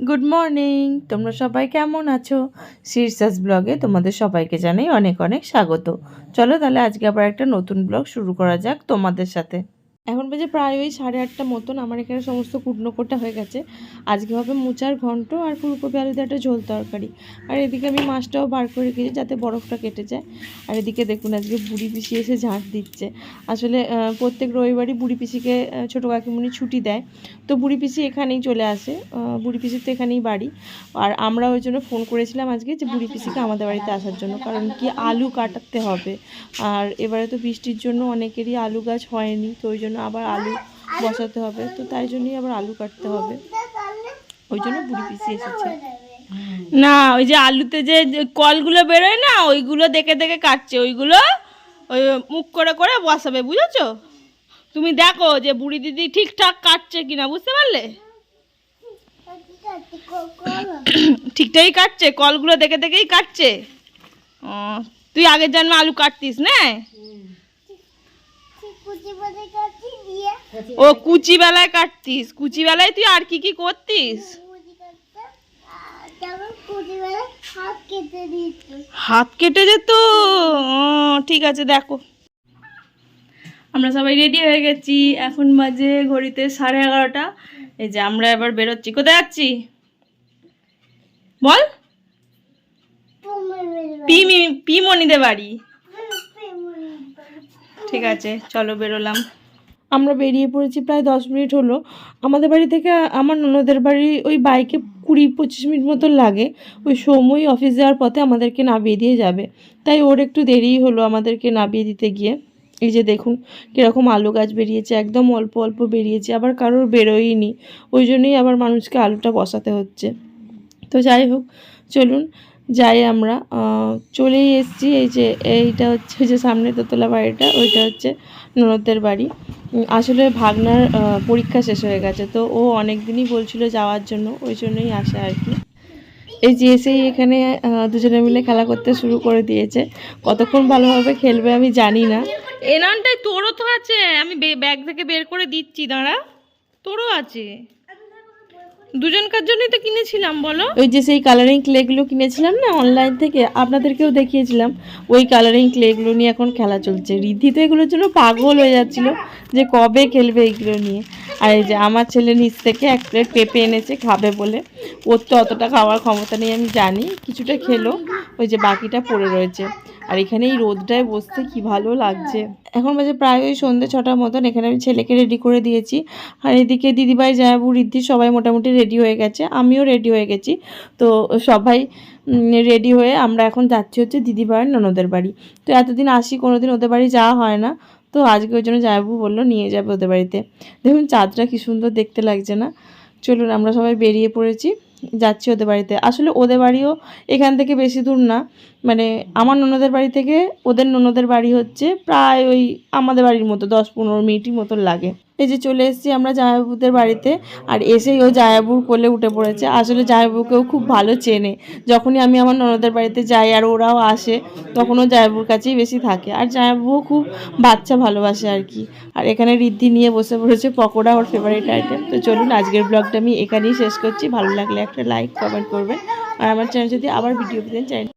Good morning তোমরা সবাই কেমন আছো? শীর্ষাস ব্লগে তোমাদের সবাইকে জানাই অনেক অনেক স্বাগত। চলো তাহলে আজকে আবার একটা নতুন ব্লগ শুরু করা যাক তোমাদের সাথে। এখন বাজে প্রায় ওই সাড়ে আটটা মতন আমার এখানে সমস্ত কুটনো কোটা হয়ে গেছে। আজকে হবে মোচার ঘন্ট আর ফুলকপি আলু দিয়ে একটা ঝোল তরকারি। আর এদিকে আমি মাছটাও বার করে রেখেছি যাতে বরফটা কেটে যায়। আর এদিকে দেখুন আজকে বুড়ি পিসি এসে ঝাঁট দিচ্ছে। আসলে প্রত্যেক রবিবারই বুড়ি পিসিকে ছোটো কাকিমুনি ছুটি দেয়। তো বুড়ি পিসি এখানেই চলে আসে। বুড়ি পিসির তো এখানেই বাড়ি। আর আমরা ওই জন্য ফোন করেছিলাম আজকে যে বুড়ি পিসিকে আমাদের বাড়িতে আসার জন্য, কারণ কি আলু কাটাতে হবে। আর এবারে তো বৃষ্টির জন্য অনেকেরই আলু গাছ হয়নি, তো ওই জন্য আবার আলু বসাতে হবে। তো তাই জন্যই আবার আলু কাটতে হবে। ওই জন্য বুড়ি পিসি এসেছে। না ওই যে আলুতে যে কলগুলো বেরোয় না ওইগুলো দেখে দেখে কাটছে। ওইগুলো ওই মুখ করে করে বসাবে বুঝেছ? তুমি দেখো যে বুড়ি দিদি ঠিকঠাক কাটছে কিনা বুঝতে পারলে? ঠিকঠাকই কাটছে কলগুলো দেখে দেখেই কাটছে। ও তুই আগের জন্মে আলু কাটতিস না? ও কুচি বেলায় কাটতিস। কুচি বেলায় তুই আর কি কি করতিস? হাত কেটে যেত ঠিক আছে দেখো। আমরা সবাই রেডি হয়ে গেছি। এখন বাজে ঘড়িতে সাড়ে এগারোটা। এই যে আমরা এবার বেরোচ্ছি। কোথায় যাচ্ছি? বল। পিমি পিমনিদের বাড়ি। ঠিক আছে, চলো বেরোলাম। আমরা বেরিয়ে পড়েছি প্রায় দশ মিনিট হলো। আমাদের বাড়ি থেকে আমার ননদের বাড়ি ওই বাইকে কুড়ি পঁচিশ মিনিট মতো লাগে। ওই সময় অফিস যাওয়ার পথে আমাদেরকে নামিয়ে দিয়ে যাবে। তাই ওর একটু দেরিই হলো আমাদেরকে নামিয়ে দিতে গিয়ে। এই যে দেখুন, কীরকম আলু গাছ বেরিয়েছে, একদম অল্প অল্প বেরিয়েছে, আবার কারোর বেরোয়নি। ওই জন্যই আবার মানুষকে আলুটা বসাতে হচ্ছে। তো যাই হোক, চলুন যাই আমরা চলেই এসেছি। এই যে, এইটা হচ্ছে যে সামনে দোতলা বাড়িটা, ওইটা হচ্ছে ননদের বাড়ি। আসলে ভাগনার পরীক্ষা শেষ হয়ে গেছে, তো ও অনেক দিনই বলছিল যাওয়ার জন্য, ওই জন্যই আসে আর কি। এই যে এসেই এখানে দুজনে মিলে খেলা করতে শুরু করে দিয়েছে। কতক্ষণ ভালোভাবে খেলবে আমি জানি না। এনানটাই তোরও তো আছে, আমি ব্যাগ থেকে বের করে দিচ্ছি, দাঁড়া। তোরও আছে। দুজনকার জন্যই তো কিনেছিলাম, বলো। ওই যে সেই কালারিং ক্লেগুলো কিনেছিলাম না অনলাইন থেকে, আপনাদেরকেও দেখিয়েছিলাম। ওই কালারিং ক্লেগুলো নিয়ে এখন খেলা চলছে। রিদ্ধি তো এগুলোর জন্য পাগল হয়ে যাচ্ছিল যে কবে খেলবে এইগুলো নিয়ে। আর এই যে আমার ছেলে নিচ থেকে এক প্লেট পেঁপে এনেছে, খাবে বলে। ওর তো অতটা খাওয়ার ক্ষমতা নেই, আমি জানি। কিছুটা খেলো, ওই যে বাকিটা পড়ে রয়েছে। আর এখানে এই রোদটায় বসতে কি ভালো লাগছে। এখন বাজে প্রায় ওই সন্ধ্যে ছটার মতন, এখানে আমি ছেলেকে রেডি করে দিয়েছি। আর এদিকে দিদিভাই জায়াবু রিদ্ধি সবাই মোটামুটি রেডি হয়ে গেছে, আমিও রেডি হয়ে গেছি। তো সবাই রেডি হয়ে আমরা এখন যাচ্ছি হচ্ছে দিদিভাইয়ের ননদের বাড়ি। তো এতদিন আসি কোনো দিন ওদের বাড়ি যাওয়া হয় না। তো আজকে ওই জন্য জায়াবু বলল, নিয়ে যাবে ওদের বাড়িতে। দেখুন, চাঁদটা কি সুন্দর দেখতে লাগছে না। চলুন, আমরা সবাই বেরিয়ে পড়েছি, যাচ্ছি ওদের বাড়িতে। আসলে ওদের বাড়িও এখান থেকে বেশি দূর না। মানে আমার ননদের বাড়ি থেকে ওদের ননদের বাড়ি হচ্ছে প্রায় ওই আমাদের বাড়ির মতো, দশ পনেরো মিনিটই মতো লাগে। এই যে চলে এসেছি আমরা জায়াবুদের বাড়িতে, আর এসেই ও জায়াবুর কোলে উঠে পড়েছে। আসলে জায়াবুকেও খুব ভালো চেনে। যখনই আমি আমার ননদের বাড়িতে যাই আর ওরাও আসে তখন ও জায়াবুর কাছেই বেশি থাকে। আর জায়াবুও খুব বাচ্চা ভালোবাসে আর কি। আর এখানে রিদ্ধি নিয়ে বসে পড়েছে, পকোড়া ওর ফেভারিট আইটেম তো চলুন আজকের ব্লগটা আমি এখানেই শেষ করছি। ভালো লাগলে একটা লাইক কমেন্ট করবেন। আর আমার চ্যানেল যদি আবার ভিডিও পেতেন চ্যানেল